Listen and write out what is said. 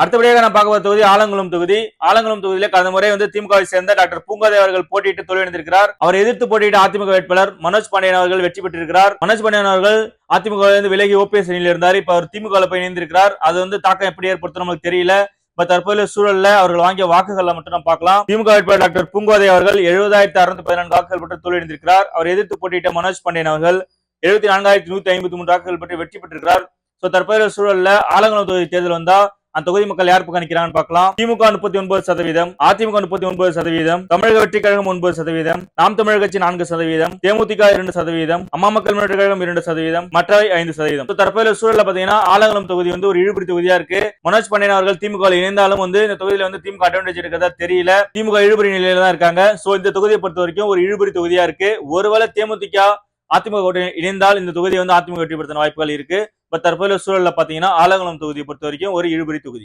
அடுத்தபடியாக நான் பார்க்க போற தொகுதி ஆலங்குளம் தொகுதி. ஆலங்குளம் தொகுதியில கடந்த முறை வந்து திமுகவை சேர்ந்த டாக்டர் பூங்காதே அவர்கள் போட்டியிட்டு தோல்வியடைந்திருக்கிறார். அவர் எதிர்த்து போட்டியிட்ட அதிமுக வேட்பாளர் மனோஜ் பாண்டியன் அவர்கள் வெற்றி பெற்றிருக்கிறார். மனோஜ் பாண்டியன் அவர்கள் அதிமுக விலகி ஓபிஎஸ் அணியில் இருந்தார். இப்ப அவர் திமுக போய் இணைந்திருக்கிறார் அது வந்து தாக்கம் எப்படி ஏற்படுத்தும் நமக்கு தெரியல. இப்ப தற்போதைய சூழல்ல அவர்கள் வாங்கிய வாக்குகளை மட்டும் நம்ம பார்க்கலாம். திமுக வேட்பாளர் டாக்டர் பூங்கோதை அவர்கள் எழுபதாயிரத்தி அறுநூத்தி பதினான்கு வாக்குகள் பெற்று தோல்வியடைந்திருக்கிறார். அவர் எதிர்த்து போட்டியிட்ட மனோஜ் பாண்டியன் அவர்கள் எழுபத்தி நான்காயிரத்தி நூத்தி ஐம்பத்தி மூன்று வாக்குகள் பெற்று வெற்றி பெற்றிருக்கிறார். சோ தற்போதைய சூழல்ல ஆலங்குளம் தொகுதி தேர்தல் வந்தா அந்த தொகுதி மக்கள் யார் பக்கம் பார்க்கலாம். திமுக முப்பத்தி ஒன்பது சதவீதம் அதிமுக முப்பத்தி ஒன்பது சதவீதம் தமிழக வெற்றி கழகம் ஒன்பது சதவீதம் நாம் தமிழர் கட்சி நான்கு சதவீதம் தேமுதிக இரண்டு சதவீதம் அம்மா மக்கள் முன்னேற்ற கழகம் இரண்டு சதவீதம் மற்றவை ஐந்து சதவீதம். So, தற்போதைய பாத்தீங்கன்னா ஆலங்குளம் தொகுதி வந்து ஒரு இழுபடி தொகுதியா இருக்கு. மனோஜ் பண்டியன் அவர்கள் திமுக இணைந்தாலும் வந்து இந்த தொகுதியில வந்து திமுக அட்வான்டேஜ் இருக்கிறதா தெரியல. திமுக இழுபறி நிலையில தான் இருக்காங்க. சோ இந்த தொகுதியை பொறுத்த வரைக்கும் ஒரு இழுபறி தொகுதியா இருக்கு. ஒருவேளை தேமுதிக அதிமுக கூட்டணி இணைந்தால் இந்த தொகுதியை வந்து அதிமுக வெற்றி பெறுத்த வாய்ப்புகள் இருக்கு. இப்ப தற்போதைய சூழலில் பாத்தீங்கன்னா ஆலங்குளம் தொகுதியை பொறுத்த வரைக்கும் ஒரு இழுபறி தொகுதி.